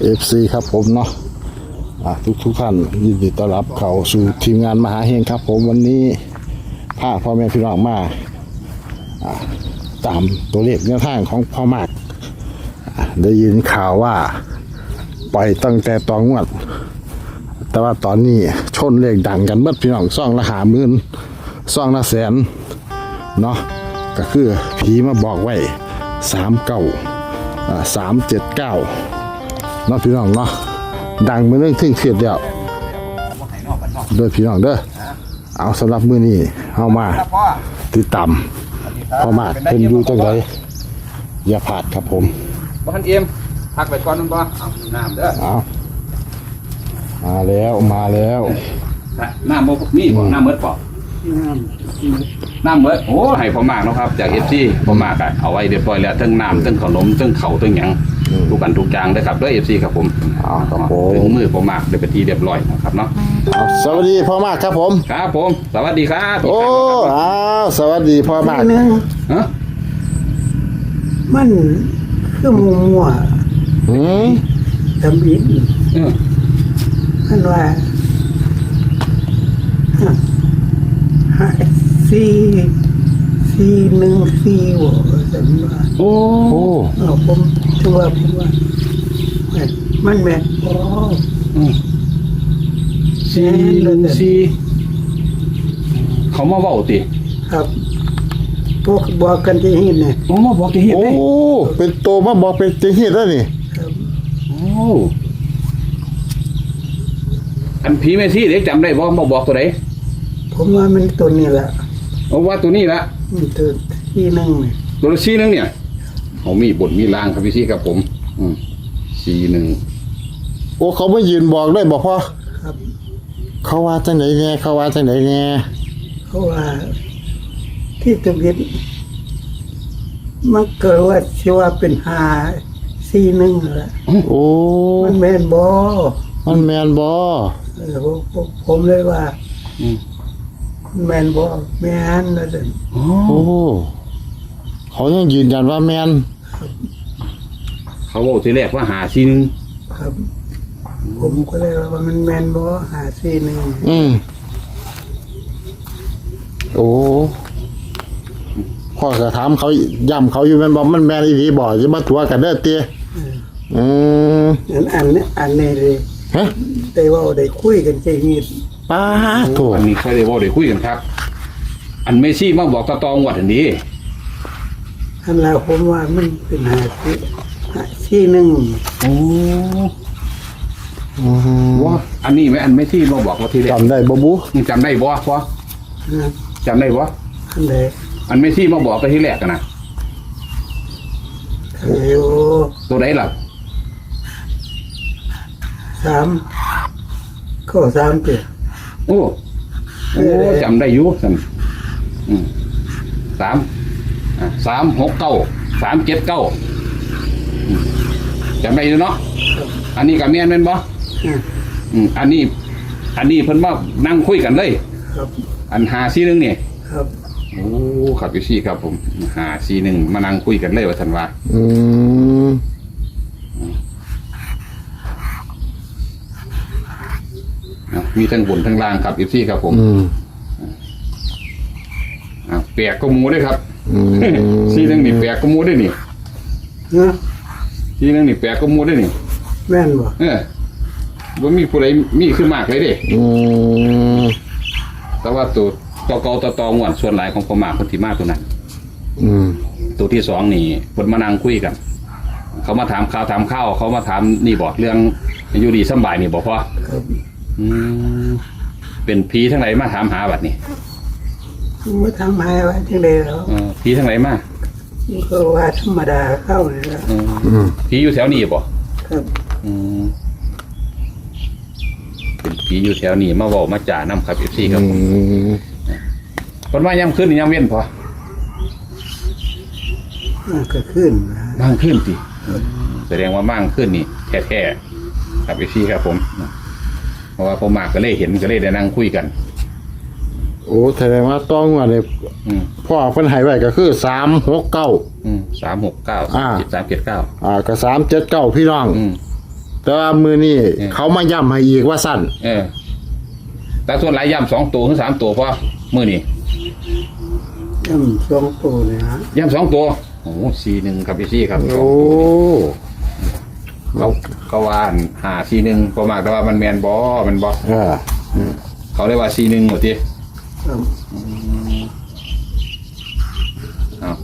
เอฟซีครับผมเนาะทุกทุกท่านยินดีต้อนรับเข้าสู่ทีมงานมหาเฮงครับ ผมวันนี้พาพ่อแม่พี่น้องมาตามตัวเลขแนวทางของพ่อมากได้ยินข่าวว่าปล่อยตั้งแต่ตอนงวด แต่ว่าตอนนี้ชนเลขดังกันเมื่อพี่น้องซ่องละหาหมื่นซ่องละแสนเนาะก็คือผีมาบอกไว้สามเก้าสามเจ็ดเก้า เนาะพี่น้องเนาะดังมาเรื่องทึ่งเทียดแล้วเด้อพี่น้องเด้อเอาสำหรับมื้อนี้เอามาครับพ่อติดตามพอมากเป็นอยู่จังไดอย่าพลาดครับผมบ้านเอ็มพักไปก่อนนึงบ่เอาน้ำเด้อเอามาแล้วมาแล้วน้ำบ่มีบ่น้ำเมดบ่น้ำเมดโอ้ให้พ่อมากเนาะครับ จาก FC พ่อมากอะเอาไว้เรียบร้อยแล้วทั้งน้ำทั้งขนมทั้งข้าวทั้งหยัง ทุกอันทุกอย่างเด้อครับเด้อ FC ครับผมเอาครับผถึมงมือพ่อมากได้ไปนที่เรียบร้อยนะครับเนาะเอาสวัสดีพ่อมากครับผม ครับผม สวัสดีครับโอ้อ้าวสวัสดีพ่อมาก หนึ่งฮะมันคือหมูมัวหืมทำอินเออมันว่าฮะฮะสี่สี่หนึ่งสี่หัวแต่ว่าโอ้ โอ้ เอาผม ถือว่าผมว่ามันแม่นอ๋อสี่หนึ่งสี่เขามาเว้าติครับพวกบอกกันที่หินเนี่ยโอ้มาบอกที่เฮ็ดโอ้ เด้เป็นโตมาบอกเป็นจริงเหตุแล้วนี่ ครับโอ้อันผีแม่ที่เด็กจำได้บ่มาบอกตัวไหนผมว่ามันตัวนี้แหละเอาว่าตัวนี้ละมันตัวที่หนึ่งเนี่ยตัวละสี่หนึงเนี่ย เขามีบทมีลางครับพี่ซี่ครับผม อืมสี่หนึ่งโอ้เขาไม่ยืนบอกด้วยบอกพ่อครับ เขาว่าจังไหนแน่เขาว่าจังไหนแน่เพราะว่า ที่ตะวินมันเกิดว่าชื่อว่าเป็นหาสี่หนึ่งแหละโอ้มันแม่นบอมันแมนบอเออผมผมผมเลยว่าอืมมันแม่นบอแม่นนะสิโอ้โอ้เขายังยืนยันว่าแมน เขาบอกทีแรกว่าหาสี่หนึงครับ ผมก็เลยว่ามันแม่นบอหาสี่หนึ่งอืม โอ้พ่อจะถามเขาย้ำเขาอยู่แมนบอกมันแมนอีดีบอกจะมาตัวกันเด้อเตี้ยอืมอันอันนี้อันนี้เลยฮะได้เว่าได้คุยกันใจหิดป้าโถอันนี้ใครได้บอกได้คุยกันครับ อันเมซี่มาบอกตะตองวัดอันนี้ อันแล้วผมว่ามันเป็นหาสี่หาสี่หนึ่งโอ้อืมว่าอันนี้ไหมอันเมซี่มาบอกว่าทีแรกจำได้บ่บุมึงจำได้บ่พ่อนะจำได้บ่อันใดอันเมซี่มาบอกกันทีแรกกันนะเอ้โอตัวไหนล่ะสามก็สามเปียโอ้โอ้จำได้อยู่สันอืมสามอะ สามหกเก้าสามเจ็ดเก้าอืมจำได้อยู่เนาะอันนี้กับเมียนเป็นบ่อะอืมอันนี้ อันนี้เพิ่นมานั่งคุยกันเลยครับอันหาซีหนึงนี่ครับโอ้ขับไปซี่ครับผมหาซีหนึ่งมานั่งคุยกันเลยว่าท่านว่าอืมอะมีทั้งบนทั้งล่างครับอีซี่ครับผมอืมอะแปลกก็มูด้วยครับ อืมซีหนึงนี่แปลกก็มูด้วยนี่นะซีหนึงนี่แปลกก็มูด้วยนี่แม่นบ่เออว่ามีผู้ใดมีขึ้นมากเลยเด้ อืมแต่ว่าตัวตอเกาตอตองวนส่วนหลายของผมมากคนที่มากตัวนั้น อืมตัวที่สองนี่เพิ่นมานั่งคุยกัน เขามาถามข่าวถามข้าวเขามาถามนี่บอกเรื่องอยู่ดีสำบายนี่บอกพ่อครับอืมเป็นผีทั้งไหนมาถามหาบัดนี่ ไม่ทำให้ไว้จังไดแล้วเออผีทั้งไหนมาก็ว่าธรรมดาเข้าเลยละเอออืมผีอยู่แถวนี้บ่ครับอืมเป็นผีอยู่แถวนี้มาบอกมาจ่าน้ำครับเอฟซีครับอืมคนว่าย่ำขึ้นนี่ย่ำเว้นพอมันก็ขึ้นนะบ้างขึ้นสิแสดงว่าบ้างขึ้นนี่แท้ๆครับเอฟซีครับผมเพราะว่าผมมากก็เลยเห็นก็เลยได้นั่งคุยกัน โอ้แสดงว่าต้องว่าเลยอืมพ่อเพิ่นให้ไว้ก็คือสามหกเก้า อืมสามหกเก้าอ่า เจ็ดสามเจ็ดเก้าอ่าก็สามเจ็ดเก้าพี่น้อง อืม แต่ว่ามือนี่เขามาย้ำให้อีกว่าสั้นเออแต่ส่วนหลายย่ำสองตัวถึงสามตัวพอมือนี่ย่ำสองตัวเลยฮะย่ำสองตัวโอ้สี่หนึ่งครับพี่ซี่ครับสองโอ้ตัวเขาเขาว่าหาสี่หนึ่งพอมากแต่ว่ามันแมนบอมันบอเออเขาเรียกว่าสี่หนึ่งหมดที ครับอ้าว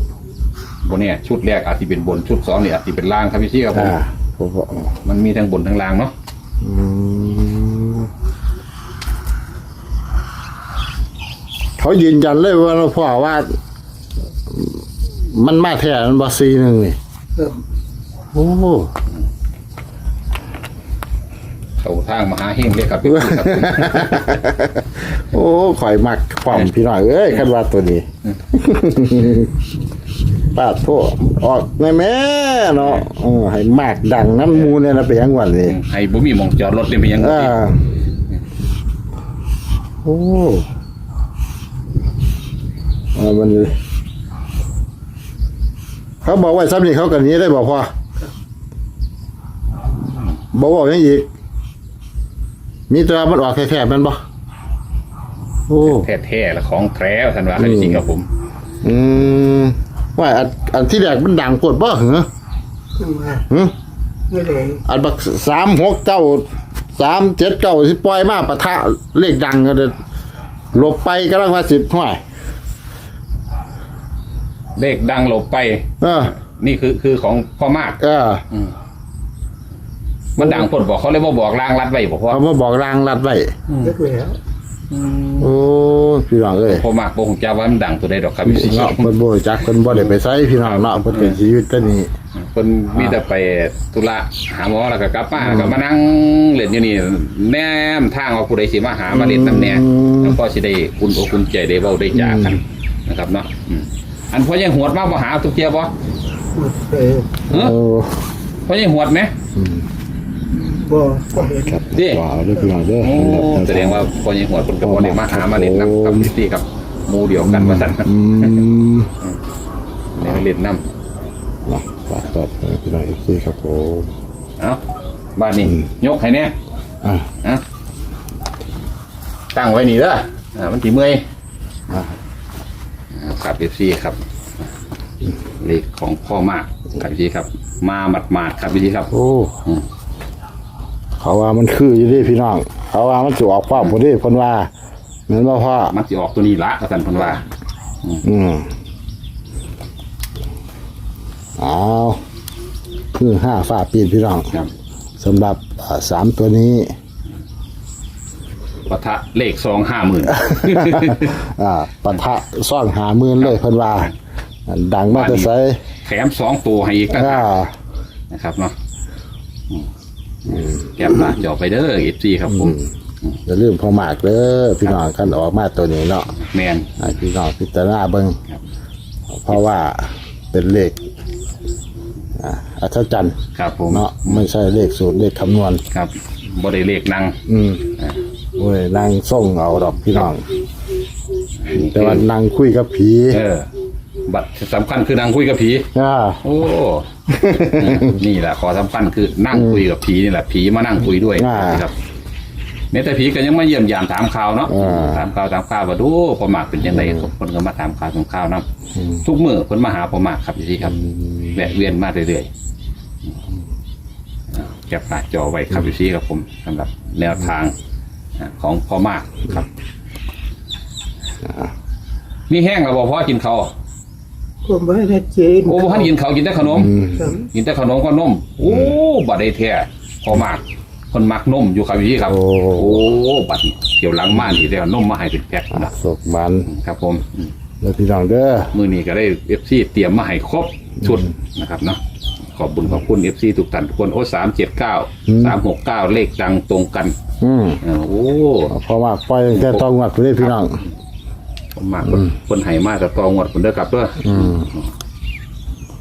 บนเนี่ยชุดแรกอาจจะเป็นบนชุดสองเนี่ยอาจจะเป็นล่างครับพี่ซี่ครับผมอ่าผมบอกมันมีทั้งบนทั้งล่างเนาะอืมเขายืนยันเลยว่าพ่อว่า มันมาแท้มันบอซีหนึ่งนี่ครับโอ้ เขาทางมหาเฮงเลยครับพี่ซี่ครับผมโอ้ข่อยมักความพี่น้อยเอ้ยคันว่าตัวนี้ปาดโทษออกแม่แม่เนาะเออให้มากดังน้ำมูเนี่ยนะไปยังวันนี้ให้บ่มีหมองจอดรถเลยไปยังอ่าโอ้เอามันเขาบอกว่าซ้ำนี่เขากันนี้ได้บอกพ่อบอกว่าอย่างอีก มีตัวมันออกแค่ๆมันบ่โอ้แท้ๆและของแท้ท่านว่าครับพี่ซี่ครับผม อืมว่าอันอันที่แรกมันดังปวดบ่เหรอมาหึไม่ได้อันบักสามหกเก้าสามเจ็ดเก้าที่ปล่อยมาปะทะเลขดังก็เลยหลบไปก็ลังว่าสิบห้อยเลขดังหลบไป เออ นี่คือคือของพ่อมาก เออ มันดังพดบอกเขาเลยว่าบอกลางรัดไว้บอกว่าเขามาบอกรางรัดไว้เลิกแล้วโอ้พี่น้องเอ้ยพ่อมากบอกผมจะว่ามันดังตัวใดดอกครับพี่ซี่เนาะเพิ่นบ่รู้จักเพิ่นบ่ได้ไปไสพี่น้องเนาะเพิ่นเป็นชีวิตตัวนี้คนมีแต่ไปธุระหาหมอแล้วก็กลับมาก็มานั่งเล่นอยู่นี่แนมทางว่าผู้ใดสิมาหามาเล่นน้ำแน่แล้วก็สิได้คุณอกคุณใจได้เว้าได้จากันนะครับเนาะอืมอันพ่อยังหวดมาบ่หาทุกเทียบ่หมดเลยเออโอ้พ่อยังหวดไหม บ่บ่เห็นครับดิว้าวเด้อพี่น้องเด้อโอ้แสดงว่าพ่อยังหวดคนกับพ่อได้มาหามาเล่นน้ำกับพี่ครับหมู่เดียวกันว่าซั่นอืมเนี่ยเล่นน้เนาะฝากตอบพี่น้อง FC ครับผมำเอ้าบ้านนี้ยกให้แน่อะอะตั้งไว้นี่เด้ออ่ามันสีเมื่อยอะอ่าครับเอฟซีครับเลขของพ่อมากครับพี่ครับ มาหมัดหมาดๆครับพี่ครับ โอ้อืม เขาว่ามันคืออยู่เดิพี่น้อง เขาว่ามันสิออกความบ่เด้เพิ่นว่าแม่นบ่พ่อมันสิออกตัวนี้ละกระสันเพนว่าอืมเอาคือห้าฝาปีนพี่น้องครับสำหรับอ่าสามตัวนี้ ปะทะเลขสองห้าหมื่น อ่าปะทะซ่อนหาหมื่นเลยเพิ่นว่าดังมากแต่ไสแถมสองตัวให้อีกนะอ่านะครับเนาะอืม แก็บหน้าจอไปเด้อเอฟซีครับผม อย่าลืมพอมากเด้อพี่น้องกันออกมาตัวนี้เนาะแมน ให้พี่น้องพิจารณาเบิ่งครับ เพราะว่าเป็นเลขอ่าอัศจรรย์ครับผมเนาะไม่ใช่เลขสูตรเลขคำนวณ ครับบริเลขนั่งอืมอ่าโอ้ยนั่งส่งเอาดอกพี่น้องนี่แต่ว่านั่งคุยกับผี เออ บัตรสำคัญคือนั่งคุยกับผี อ่า โอ้ นี่แหละขอสำคัญคือนั่งคุยกับผีนี่แหละผีมานั่งคุยด้วยอ่านะครับแม้แต่ผีก็ยังมาเยี่ยมยามถามข่าวเนาะอ่า ถามข่าวถามข่าวว่าดูพอมากเป็นยังไงคนก็มาถามข่าวถามข่าวนํทุกมื้อคนมาหาพอมากครับพี่ครับแวะเวียนมาเรื่อยๆอ่าแคปหน้าจอไว้ครับพี่ครับผมสำหรับแนวทางอ่าของพอมากครับมีแห้งแล้วบ่พอกินข้าว ก็ไม่ชัดเจนโอ้บ่ทันกินข้าวกินแต่ขนม ครับกินแต่ขนมก็นม โอ้บัดได้แท้พอมาก คนมักนมอยู่ครับพี่ครับโอ้โอ้บัดเกี่ยวหลังม่านที่ได้เอานมมาให้เป็นแพ็คนะสกมันครับผมอืมแล้วพี่น้องเด้อมื้อนี้ก็ได้ FC เตรียมมาให้ครบชุดนะครับเนาะขอบบุญขอบคุณ FC ทุกท่านทุกคนโอ้379 369เลขดังตรงกันอืมเออโอ้ เพราะว่าปล่อยตั้งแต่ต้องวัดไปเลยพี่น้อง ผมมากคนคนให้มาแต่ตองวดคนเด้อครับเด้อออืม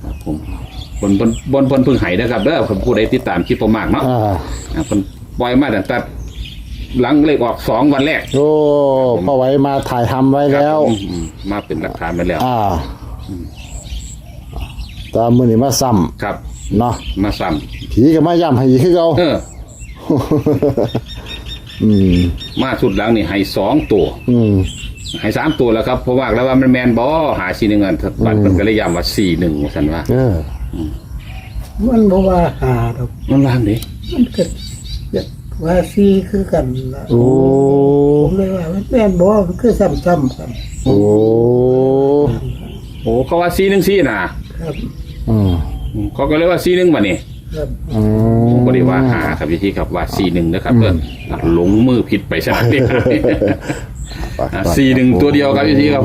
ครับผมบนบนบนบนพึ่งไห้เด้อครับเด้อผมผู้ใดติดตามคลิปผมมากเนาะอ่าอ่าเพิ่นปล่อยมาตั้งแต่หลังเลขออกสองวันแรกโอ้พ่อไว้มาถ่ายทำไว้แล้วอืมอืมมาเป็นหลักฐานไปแล้ว อ่าตามมือนี่มาซ้ครับำเนาะมาซ้ผีก็มาย่ำให้อีกคือเก่าำเออ อืมมาสุดหลังนี่ให้สองตัว อืม ให้สามตัวแล้วครับเพราะว่าแล้วว่ามันแมนบอหาสี่หนึ่งอันบัตรมันก็เลยย้ำว่าสี่หนึ่งสันว่าเออมันบอกว่าหาดอกมันวางดิมันก็อยากว่าซีคือกันละโอ้ผมเลยว่ามันแม่นบอกมันคือซ้ำๆกันโอ้โอ้เขาว่าสี่หนึ่งสี่น่ะครับอืมเขาก็เลยว่าสี่หนึ่งมานี่ครับอืมผมก็ได้ว่าหาครับพี่ที่ครับว่าสี่หนึ่งนะครับเพื่อนหลงมือผิดไปซะแล้วเนี่ยไปไป สี่หนึ่งตัวเดียวครับพี่ทีครับ